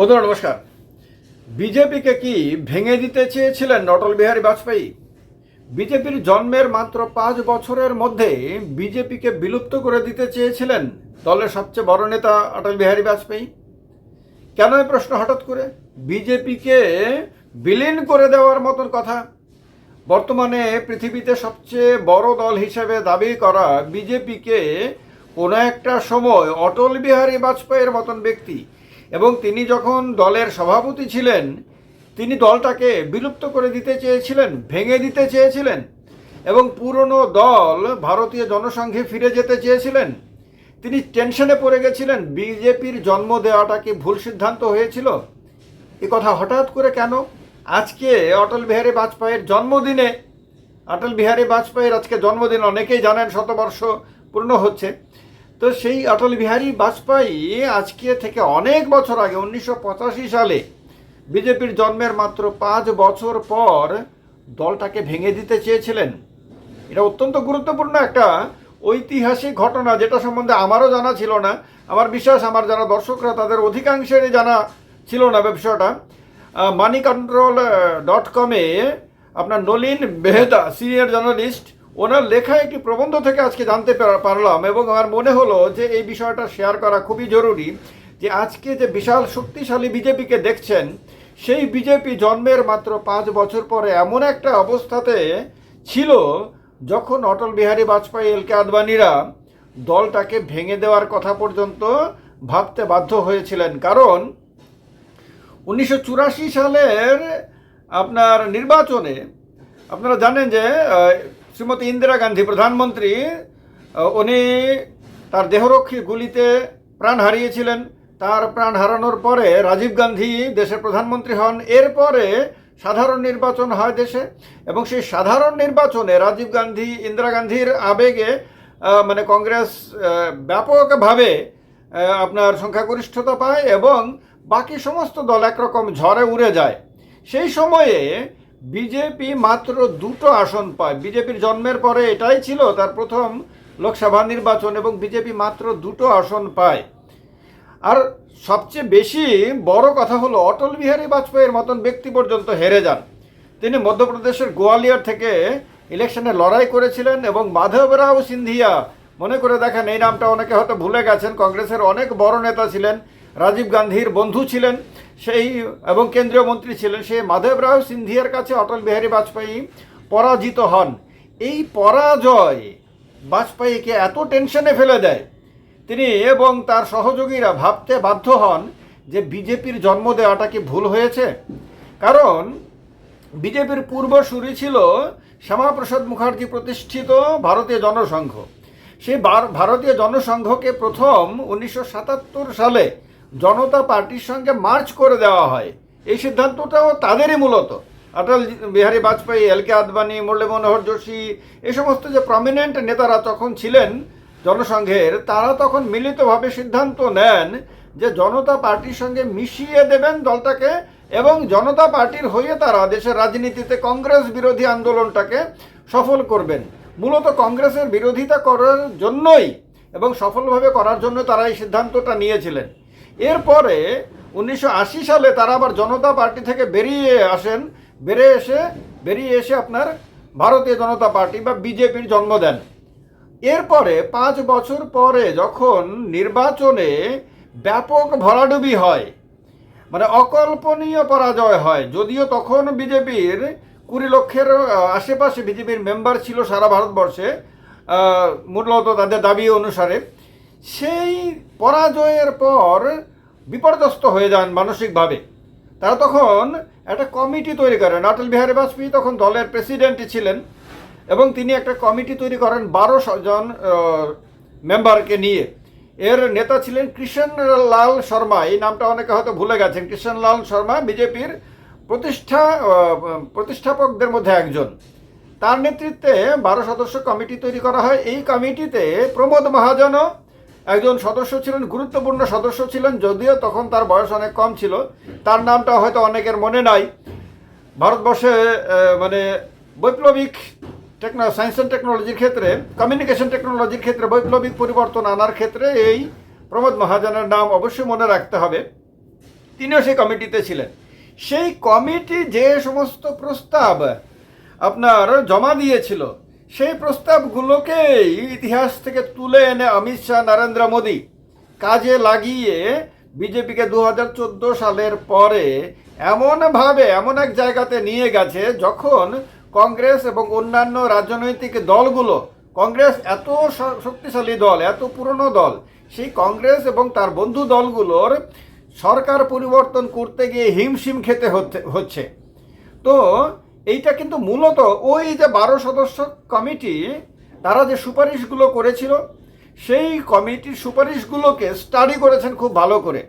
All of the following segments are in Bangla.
বন্ধুরা, নমস্কার। বিজেপিকে কি ভেঙে দিতে চেয়েছিলেন অটল বিহারী বাজপেয়ী? বিজেপির জন্মের মাত্র পাঁচ বছরের মধ্যে বিজেপিকে বিলুপ্ত করে দিতে চেয়েছিলেন দলের সবচেয়ে বড় নেতা অটল বিহারী বাজপেয়ী। কেন এই প্রশ্ন হঠাৎ করে? বিজেপিকে বিলীন করে দেওয়ার মতন কথা। বর্তমানে পৃথিবীতে সবচেয়ে বড় দল হিসেবে দাবি করা বিজেপিকে কোনো একটা সময় অটল বিহারী বাজপেয়ীর মতন ব্যক্তি এবং তিনি যখন দলের সভাপতি ছিলেন, তিনি দলটাকে বিলুপ্ত করে দিতে চেয়েছিলেন, ভেঙে দিতে চেয়েছিলেন এবং পুরনো দল ভারতীয় জনসংঘে ফিরে যেতে চেয়েছিলেন। তিনি টেনশনে পড়ে গেছিলেন, বিজেপির জন্ম দেওয়াটা কি ভুল সিদ্ধান্ত হয়েছিল? এ কথা হঠাৎ করে কেন? আজকে অটল বিহারী বাজপেয়ীর জন্মদিনে, অটল বিহারী বাজপেয়ীর আজকে জন্মদিন অনেকেই জানেন, শতবর্ষ পূর্ণ হচ্ছে। তো সেই অটল বিহারী বাজপেয়ী আজকে থেকে অনেক বছর আগে, উনিশশো পঁচাশি সালে, বিজেপির জন্মের মাত্র পাঁচ বছর পর দলটাকে ভেঙে দিতে চেয়েছিলেন। এটা অত্যন্ত গুরুত্বপূর্ণ একটা ঐতিহাসিক ঘটনা, যেটা সম্বন্ধে আমারও জানা ছিল না। আমার বিশ্বাস, আমার যারা দর্শকরা, তাদের অধিকাংশেরই জানা ছিল না ব্যবসাটা। মানি কন্ট্রোল ডট কমে আপনার নলিন বেহেদা সিনিয়র জার্নালিস্ট ওনার লেখা একটি প্রবন্ধ থেকে আজকে জানতে পারলাম এবং আমার মনে হলো যে এই বিষয়টা শেয়ার করা খুবই জরুরি যে আজকে যে বিশাল শক্তিশালী বিজেপিকে দেখছেন, সেই বিজেপি জন্মের মাত্র পাঁচ বছর পরে এমন একটা অবস্থাতে ছিল যখন অটল বিহারী বাজপেয়ী এল কে আদবানিরা দলটাকে ভেঙে দেওয়ার কথা পর্যন্ত ভাবতে বাধ্য হয়েছিলেন। কারণ উনিশশো চুরাশি সালের আপনার নির্বাচনে আপনারা জানেন যে শ্রীমতী ইন্দিরা গান্ধী, প্রধানমন্ত্রী উনি তার দেহরক্ষী গুলিতে প্রাণ হারিয়েছিলেন। তার প্রাণ হারানোর পরে রাজীব গান্ধী দেশের প্রধানমন্ত্রী হন। এরপরে সাধারণ নির্বাচন হয় দেশে এবং সেই সাধারণ নির্বাচনে রাজীব গান্ধী, ইন্দিরা গান্ধীর আবেগে মানে কংগ্রেস ব্যাপকভাবে আপনার সংখ্যাগরিষ্ঠতা পায় এবং বাকি সমস্ত দল একরকম ঝড়ে উড়ে যায়। সেই সময়ে বিজেপি মাত্র দুটো আসন পায়। বিজেপির জন্মের পরে এটাই ছিল তার প্রথম লোকসভা নির্বাচন এবং বিজেপি মাত্র দুটো আসন পায়। আর সবচেয়ে বেশি বড় কথা হলো অটল বিহারী বাজপেয়ীর মতন ব্যক্তি পর্যন্ত হেরে যান। তিনি মধ্যপ্রদেশের গোয়ালিয়র থেকে ইলেকশনে লড়াই করেছিলেন এবং মাধবরাও সিন্ধিয়া, মনে করে দেখেন এই নামটা অনেকে হয়তো ভুলে গেছেন, কংগ্রেসের অনেক বড় নেতা ছিলেন, রাজীব গান্ধীর বন্ধু ছিলেন। সেই এবং কেন্দ্রীয় মন্ত্রী ছিলেন সেই মাধবরাও সিন্ধিয়ার কাছে অটল বিহারী বাজপেয়ী পরাজিত হন। এই পরাজয় বাজপেয়ীকে এত টেনশনে ফেলে দেয়। তিনি এবং তার সহযোগীরা ভাবতে বাধ্য হন যে বিজেপির জন্ম দেওয়াটা কি ভুল হয়েছে? কারণ বিজেপির পূর্বসূরি ছিল শ্যামাপ্রসাদ মুখার্জি প্রতিষ্ঠিত ভারতীয় জনসংঘ। সেই ভারতীয় জনসংঘকে প্রথম উনিশশো সাতাত্তর সালে জনতা পার্টির সঙ্গে মার্চ করে দেওয়া হয়। এই সিদ্ধান্তটাও তাদেরই মূলত। অটল বিহারী বাজপেয়ী এল কে আদবানি মুরলী মনোহর যোশী এই সমস্ত যে প্রমিনেন্ট নেতারা তখন ছিলেন জনসংঘের, তারা তখন মিলিতভাবে সিদ্ধান্ত নেন যে জনতা পার্টির সঙ্গে মিশিয়ে দেবেন দলটাকে এবং জনতা পার্টির হয়ে তারা দেশের রাজনীতিতে কংগ্রেস বিরোধী আন্দোলনটাকে সফল করবেন। মূলত কংগ্রেসের বিরোধিতা করার জন্যই এবং সফলভাবে করার জন্য তারা এই সিদ্ধান্তটা নিয়েছিলেন। এরপরে উনিশশো আশি সালে তারা আবার জনতা পার্টি থেকে বেরিয়ে আসেন। বেরিয়ে এসে বেরিয়ে এসে আপনার ভারতীয় জনতা পার্টি বা বিজেপির জন্ম দেন। এরপরে পাঁচ বছর পরে যখন নির্বাচনে ব্যাপক ভরাডুবি হয় মানে অকল্পনীয় পরাজয় হয়, যদিও তখন বিজেপির কুড়ি লক্ষের আশেপাশে বিজেপির মেম্বার ছিল সারা ভারতবর্ষে মূলত তাদের দাবি অনুসারে। সেই পরাজয়ের পর বিপর্যস্ত হয়ে যান মানসিকভাবে। তারা তখন একটা কমিটি তৈরি করেন। অটল বিহারী বাজপেয়ী তখন দলের প্রেসিডেন্ট ছিলেন এবং তিনি একটা কমিটি তৈরি করেন বারো জন মেম্বারকে নিয়ে। এর নেতা ছিলেন কৃষ্ণ লাল শর্মা। এই নামটা অনেকে হয়তো ভুলে গেছেন। কৃষ্ণ লাল শর্মা বিজেপির প্রতিষ্ঠা প্রতিষ্ঠাপকদের মধ্যে একজন। তার নেতৃত্বে বারো সদস্য কমিটি তৈরি করা হয়। এই কমিটিতে প্রমোদ মহাজনও একজন সদস্য ছিলেন, গুরুত্বপূর্ণ সদস্য ছিলেন, যদিও তখন তার বয়স অনেক কম ছিল। তার নামটা হয়তো অনেকের মনে নাই। ভারতবর্ষে মানে বৈপ্লবিক টেকনো সায়েন্স অ্যান্ড টেকনোলজির ক্ষেত্রে কমিউনিকেশন টেকনোলজির ক্ষেত্রে বৈপ্লবিক পরিবর্তন আনার ক্ষেত্রে এই প্রমোদ মহাজনের নাম অবশ্যই মনে রাখতে হবে। তিনিও সেই কমিটিতে ছিলেন। সেই কমিটি যে সমস্ত প্রস্তাব আপনার জমা দিয়েছিল সেই প্রস্তাবগুলোকে ইতিহাস থেকে তুলে এনে অমিত শাহ, নরেন্দ্র মোদী কাজে লাগিয়ে বিজেপিকে দু হাজার চোদ্দ সালের পরে এমনভাবে এমন এক জায়গাতে নিয়ে গেছে যখন কংগ্রেস এবং অন্যান্য রাজনৈতিক দলগুলো, কংগ্রেস এত শক্তিশালী দল, এত পুরনো দল, সেই কংগ্রেস এবং তার বন্ধু দলগুলোর সরকার পরিবর্তন করতে গিয়ে হিমশিম খেতে হচ্ছে- হচ্ছে। তো এইটা কিন্তু মূলত ওই যে বারো সদস্য কমিটি, তারা যে সুপারিশগুলো করেছিল, সেই কমিটির সুপারিশগুলোকে স্টাডি করেছেন খুব ভালো করে।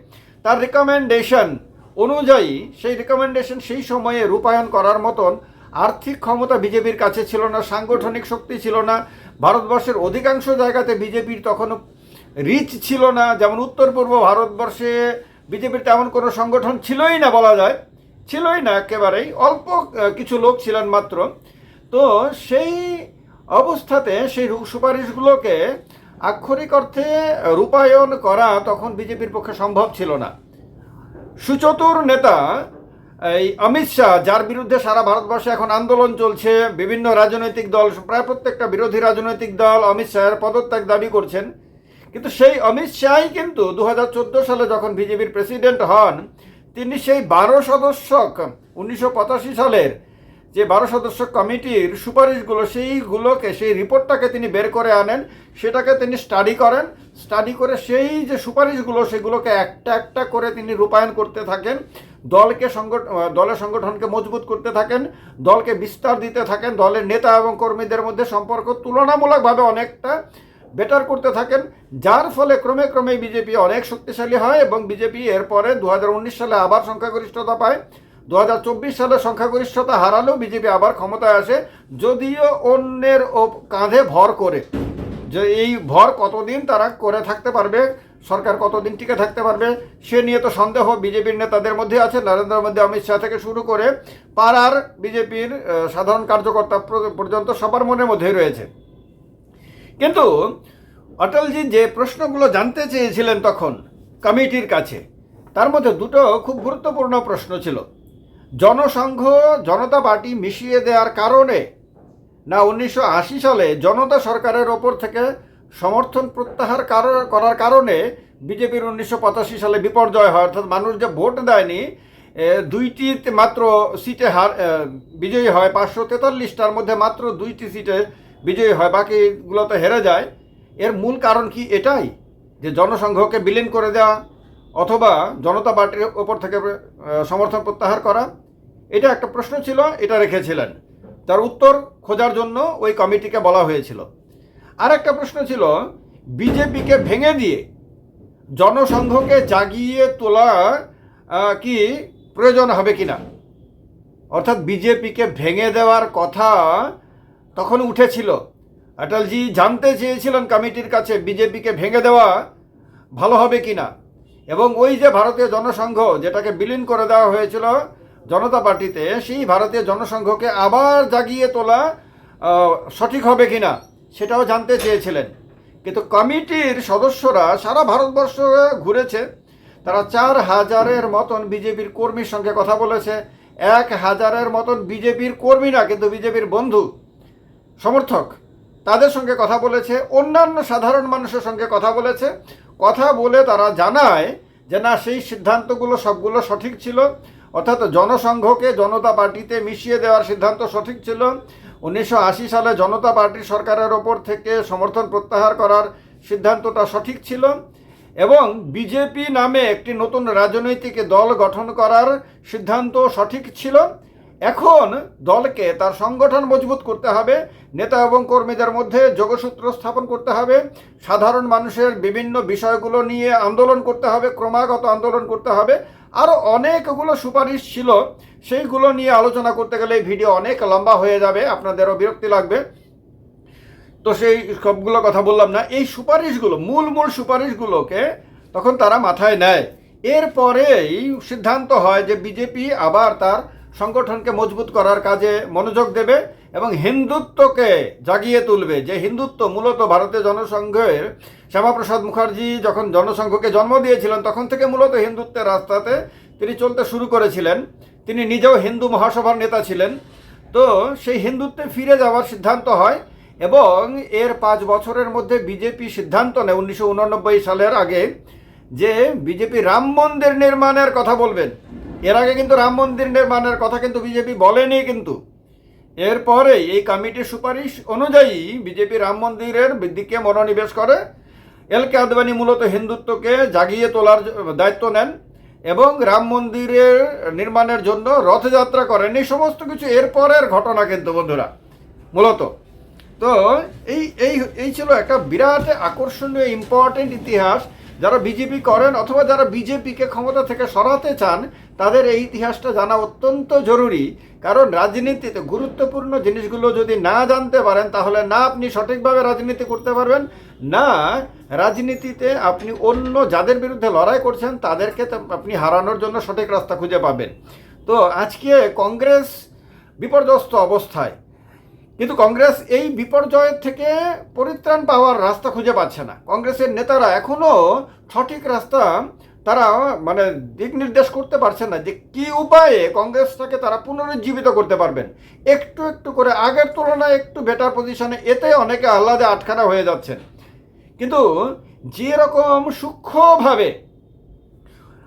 তার রেকমেন্ডেশন অনুযায়ী, সেই রেকমেন্ডেশন সেই সময়ে রূপায়ণ করার মতন আর্থিক ক্ষমতা বিজেপির কাছে ছিল না, সাংগঠনিক শক্তি ছিল না, ভারতবর্ষের অধিকাংশ জায়গাতে বিজেপির তখনও রিচ ছিল না। যেমন উত্তর পূর্ব ভারতবর্ষে বিজেপির তেমন কোনো সংগঠন ছিলই না বলা যায়। ছিলই না একেবারেই, অল্প কিছু লোক ছিলেন মাত্র। তো সেই অবস্থাতে, সেই সুপারিশগুলোকে আক্ষরিক অর্থে রূপায়ণ করা তখন বিজেপির পক্ষে সম্ভব ছিল না। সুচতুর নেতা, এই অমিত শাহ, যার বিরুদ্ধে সারা ভারতবর্ষে এখন আন্দোলন চলছে, বিভিন্ন রাজনৈতিক দল, প্রায় প্রত্যেকটা বিরোধী রাজনৈতিক দল অমিত শাহের পদত্যাগ দাবি করছেন। কিন্তু সেই অমিত শাহই কিন্তু দু হাজার চোদ্দ সালে যখন বিজেপির প্রেসিডেন্ট হন তিনি সেই বারো সদস্যক উনিশশো সালের যে বারো সদস্য কমিটির সুপারিশগুলো, সেইগুলোকে, সেই রিপোর্টটাকে তিনি বের করে আনেন। সেটাকে তিনি স্টাডি করেন। স্টাডি করে সেই যে সুপারিশগুলো, সেগুলোকে একটা একটা করে তিনি রূপায়ণ করতে থাকেন। দলকে সংগঠন দলের সংগঠনকে মজবুত করতে থাকেন। দলকে বিস্তার দিতে থাকেন। দলের নেতা এবং কর্মীদের মধ্যে সম্পর্ক তুলনামূলকভাবে অনেকটা বেটার করতে থাকেন, যার ফলে ক্রমে ক্রমে বিজেপি অনেক শক্তিশালী হয় এবং বিজেপি এরপরে দু হাজার উনিশ সালে আবার সংখ্যাগরিষ্ঠতা পায়। দু হাজার চব্বিশ সালে সংখ্যাগরিষ্ঠতা হারালেও বিজেপি আবার ক্ষমতায় আসে, যদিও অন্যের ও- কাঁধে ভর করে। যে এই ভর কতদিন তারা করে থাকতে পারবে, সরকার কতদিন টিকে থাকতে পারবে, সে নিয়ে তো সন্দেহ বিজেপির নেতাদের মধ্যে আছে। নরেন্দ্র মোদী, অমিত শাহ থেকে শুরু করে পাড়ার বিজেপির সাধারণ কার্যকর্তা পর্যন্ত সবার মনের মধ্যেই রয়েছে। কিন্তু অটলজি যে প্রশ্নগুলো জানতে চেয়েছিলেন তখন কমিটির কাছে, তার মধ্যে দুটো খুব গুরুত্বপূর্ণ প্রশ্ন ছিল। জনসংঘ, জনতা পার্টি মিশিয়ে দেওয়ার কারণে না উনিশশো আশি সালে জনতা সরকারের ওপর থেকে সমর্থন প্রত্যাহার করার কারণে বিজেপির উনিশশো পঁচাশি সালে বিপর্যয় হয়, অর্থাৎ মানুষ যে ভোট দেয়নি দুইটি মাত্র সিটে হার বিজয়ী হয় পাঁচশো তেতাল্লিশটার মধ্যে মাত্র দুইটি সিটে বিজয়ী হয় বাকিগুলোতে হেরে যায়। এর মূল কারণ কি এটাই? যে জনসংঘকে বিলীন করে দেওয়া অথবা জনতা পার্টির ওপর থেকে সমর্থন প্রত্যাহার করা, এটা একটা প্রশ্ন ছিল, এটা রেখেছিলেন। তার উত্তর খোঁজার জন্য ওই কমিটিকে বলা হয়েছিল। আর একটা প্রশ্ন ছিল, বিজেপিকে ভেঙে দিয়ে জনসংঘকে জাগিয়ে তোলা কি প্রয়োজন হবে কিনা? অর্থাৎ বিজেপিকে ভেঙে দেওয়ার কথা তখন উঠেছিল। অটলজি জানতে চেয়েছিলেন কমিটির কাছে বিজেপিকে ভেঙে দেওয়া ভালো হবে কি না এবং ওই যে ভারতীয় জনসংঘ যেটাকে বিলীন করে দেওয়া হয়েছিল জনতা পার্টিতে, সেই ভারতীয় জনসংঘকে আবার জাগিয়ে তোলা সঠিক হবে কিনা সেটাও জানতে চেয়েছিলেন। কিন্তু কমিটির সদস্যরা সারা ভারতবর্ষ ঘুরেছে। তারা চার হাজারের মতন বিজেপির কর্মীর সঙ্গে কথা বলেছে। এক হাজারের মতন বিজেপির কর্মী না, কিন্তু বিজেপির বন্ধু। সমর্থক, তাদের সঙ্গে কথা বলেছে, অন্যান্য সাধারণ মানুষের সঙ্গে কথা বলেছে। কথা বলে তারা জানায় যে না, সেই সিদ্ধান্তগুলো সবগুলো সঠিক ছিল। অর্থাৎ জনসংঘকে জনতা পার্টিতে মিশিয়ে দেওয়ার সিদ্ধান্ত সঠিক ছিল। উনিশশো আশি সালে জনতা পার্টি সরকারের ওপর থেকে সমর্থন প্রত্যাহার করার সিদ্ধান্তটা সঠিক ছিল এবং বিজেপি নামে একটি নতুন রাজনৈতিক দল গঠন করার সিদ্ধান্ত সঠিক ছিল। এখন দলকে তার সংগঠন মজবুত করতে হবে, নেতা এবং কর্মীদের মধ্যে যোগসূত্র স্থাপন করতে হবে, সাধারণ মানুষের বিভিন্ন বিষয়গুলো নিয়ে আন্দোলন করতে হবে, ক্রমাগত আন্দোলন করতে হবে। আরও অনেকগুলো সুপারিশ ছিল, সেইগুলো নিয়ে আলোচনা করতে গেলে এই ভিডিও অনেক লম্বা হয়ে যাবে, আপনাদেরও বিরক্তি লাগবে। তো সেই সবগুলো কথা বললাম না, এই সুপারিশগুলো, মূল মূল সুপারিশগুলোকে তখন তারা মাথায় নেয়। এরপরেই সিদ্ধান্ত হয় যে বিজেপি আবার তার সংগঠনকে মজবুত করার কাজে মনোযোগ দেবে এবং হিন্দুত্বকে জাগিয়ে তুলবে। যে হিন্দুত্ব মূলত ভারতীয় জনসংঘের, শ্যামাপ্রসাদ মুখার্জি যখন জনসংঘকে জন্ম দিয়েছিলেন, তখন থেকে মূলত হিন্দুত্বের রাস্তাতে তিনি চলতে শুরু করেছিলেন। তিনি নিজেও হিন্দু মহাসভার নেতা ছিলেন। তো সেই হিন্দুত্বে ফিরে যাওয়ার সিদ্ধান্ত হয় এবং এর পাঁচ বছরের মধ্যে বিজেপি সিদ্ধান্ত নেয় উনিশশো উননব্বই সালের আগে যে বিজেপি রাম মন্দির নির্মাণের কথা বলবেন। এর আগে কিন্তু রাম মন্দির নির্মাণের কথা কিন্তু বিজেপি বলেনি কিন্তু। এরপরে এই কমিটির সুপারিশ অনুযায়ী বিজেপি রাম মন্দিরের দিকে মনোনিবেশ করে। এল কে আদবানি মূলত হিন্দুত্বকে জাগিয়ে তোলার দায়িত্ব নেন এবং রাম মন্দিরের নির্মাণের জন্য রথযাত্রা করেন। এই সমস্ত কিছু এরপরের ঘটনা কিন্তু বন্ধুরা, মূলত। তো এই এই এই ছিল একটা বিরাট আকর্ষণীয় ইম্পর্টেন্ট ইতিহাস। যারা বিজেপি করেন অথবা যারা বিজেপিকে ক্ষমতা থেকে সরাতে চান, তাদের এই ইতিহাসটা জানা অত্যন্ত জরুরি। কারণ রাজনীতিতে গুরুত্বপূর্ণ জিনিসগুলো যদি না জানতে পারেন, তাহলে না আপনি সঠিকভাবে রাজনীতি করতে পারবেন, না রাজনীতিতে আপনি অন্য যাদের বিরুদ্ধে লড়াই করছেন, তাদেরকে আপনি হারানোর জন্য সঠিক রাস্তা খুঁজে পাবেন। তো আজকে কংগ্রেস বিপর্যস্ত অবস্থায়। কিন্তু কংগ্রেস এই বিপর্যয়ের থেকে পরিত্রাণ পাওয়ার রাস্তা খুঁজে পাচ্ছে না। কংগ্রেসের নেতারা এখনও সঠিক রাস্তা তারা মানে দিক নির্দেশ করতে পারছে না যে কি উপায়ে কংগ্রেসটাকে তারা পুনরুজ্জীবিত করতে পারবেন। একটু একটু করে আগের তুলনায় একটু বেটার পজিশনে এতে অনেকে আহ্লাদে আটখানা হয়ে যাচ্ছেন। কিন্তু যে রকম সূক্ষ্মভাবে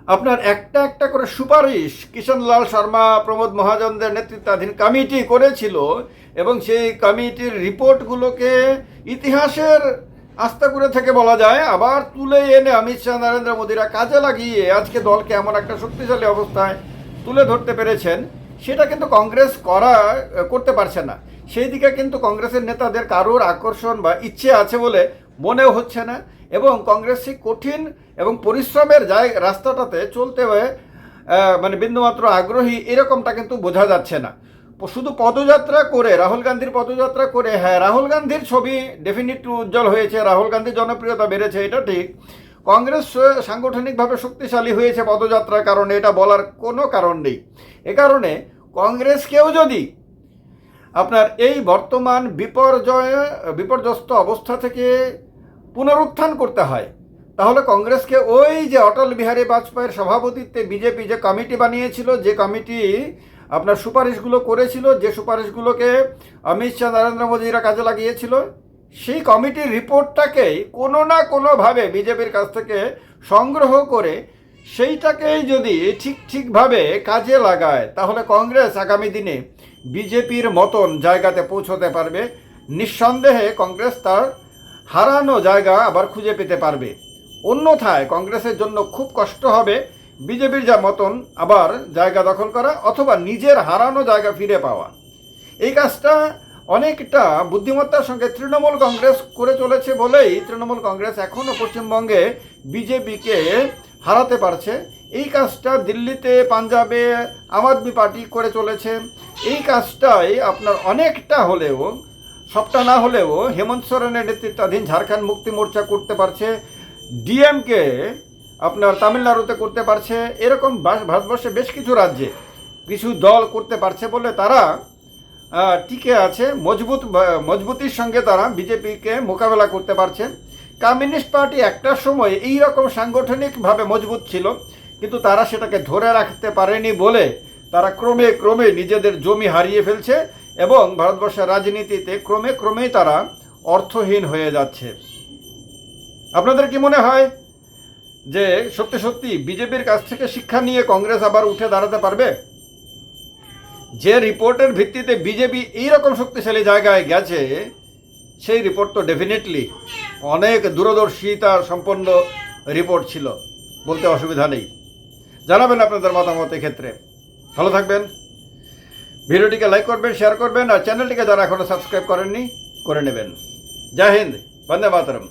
আপনার একটা একটা করে সুপারিশ কিষণলাল শর্মা, প্রমোদ মহাজনদের নেতৃত্বাধীন কমিটি করেছিল এবং সেই কমিটির রিপোর্টগুলোকে ইতিহাসের আস্থা করে থেকে বলা যায়, আবার তুলে এনে অমিত শাহ, নরেন্দ্র মোদীরা কাজে লাগিয়ে আজকে দলকে এমন একটা শক্তিশালী অবস্থায় তুলে ধরতে পেরেছেন, সেটা কিন্তু কংগ্রেস করা করতে পারছে না। সেই দিকে কিন্তু কংগ্রেসের নেতাদের কারোর আকর্ষণ বা ইচ্ছে আছে বলে মনেও হচ্ছে না এবং কংগ্রেস সেই কঠিন এবং পরিশ্রমের জায় রাস্তাটাতে চলতে হয়ে মানে বিন্দুমাত্র আগ্রহী এরকমটা কিন্তু বোঝা যাচ্ছে না। শুধু পদযাত্রা করে, রাহুল গান্ধীর পদযাত্রা করে হ্যাঁ রাহুল গান্ধীর ছবি ডেফিনেটলি উজ্জ্বল হয়েছে, রাহুল গান্ধীর জনপ্রিয়তা বেড়েছে, এটা ঠিক। কংগ্রেস সাংগঠনিকভাবে শক্তিশালী হয়েছে পদযাত্রার কারণে, এটা বলার কোনো কারণ নেই। এ কারণে কংগ্রেসকেও যদি আপনার এই বর্তমান বিপর্যয়, বিপর্যস্ত অবস্থা থেকে পুনরুত্থান করতে হয়, তাহলে কংগ্রেসকে ওই যে অটল বিহারী বাজপেয়ীর সভাপতিত্বে বিজেপি যে কমিটি বানিয়েছিল, যে কমিটি আপনার সুপারিশগুলো করেছিল, যে সুপারিশগুলোকে অমিত শাহ, নরেন্দ্র মোদীরা কাজে লাগিয়েছিল, সেই কমিটির রিপোর্টটাকেই কোনো না কোনোভাবে বিজেপির কাছ থেকে সংগ্রহ করে সেইটাকেই যদি ঠিক ঠিকভাবে কাজে লাগায়, তাহলে কংগ্রেস আগামী দিনে বিজেপির মতন জায়গাতে পৌঁছতে পারবে। নিঃসন্দেহে কংগ্রেস তার হারানো জায়গা আবার খুঁজে পেতে পারবে। অন্যথায় কংগ্রেসের জন্য খুব কষ্ট হবে। বিজেপির যা মতন আবার জায়গা দখল করা অথবা নিজের হারানো জায়গা ফিরে পাওয়া। এই কাজটা অনেকটা বুদ্ধিমত্তার সঙ্গে তৃণমূল কংগ্রেস করে চলেছে বলেই তৃণমূল কংগ্রেস এখনও পশ্চিমবঙ্গে বিজেপিকে হারাতে পারছে। এই কাজটা দিল্লিতে, পাঞ্জাবে, আম আদমি পার্টি করে চলেছে। এই কাজটাই আপনার অনেকটা হলেও, সবটা না হলেও হেমন্ত সোরেনের নেতৃত্বাধীন ঝাড়খণ্ড মুক্তি মোর্চা করতে পারছে। ডিএমকে আপনার তামিলনাড়ুতে করতে পারছে, এরকম ভারতবর্ষে বেশ কিছু রাজ্যে কিছু দল করতে পারছে বলে তারা টিকে আছে। মজবুত মজবুতির সঙ্গে তারা বিজেপিকে মোকাবেলা করতে পারছে। কমিউনিস্ট পার্টি একটা সময় এই রকম সাংগঠনিকভাবে মজবুত ছিল, কিন্তু তারা সেটাকে ধরে রাখতে পারেনি বলে তারা ক্রমে ক্রমে নিজেদের জমি হারিয়ে ফেলছে এবং ভারতবর্ষের রাজনীতিতে ক্রমে ক্রমেই তারা অর্থহীন হয়ে যাচ্ছে। আপনাদের কি মনে হয়? যে সত্যি সত্যি বিজেপির কাছ থেকে শিক্ষা নিয়ে কংগ্রেস আবার উঠে দাঁড়াতে পারবে? যে রিপোর্টের ভিত্তিতে বিজেপি এইরকম শক্তিশালী জায়গায় গেছে, সেই রিপোর্ট তো ডেফিনেটলি অনেক দূরদর্শিতা সম্পন্ন রিপোর্ট ছিল, বলতে অসুবিধা নেই। জানাবেন আপনাদের মতামত ক্ষেত্রে ভালো থাকবেন। ভিডিওটিকে লাইক করবেন শেয়ার করবেন, আর চ্যানেলটিকে যারা এখনও সাবস্ক্রাইব করেননি, করে নেবেন। জয় হিন্দ, বন্দে মাতরম।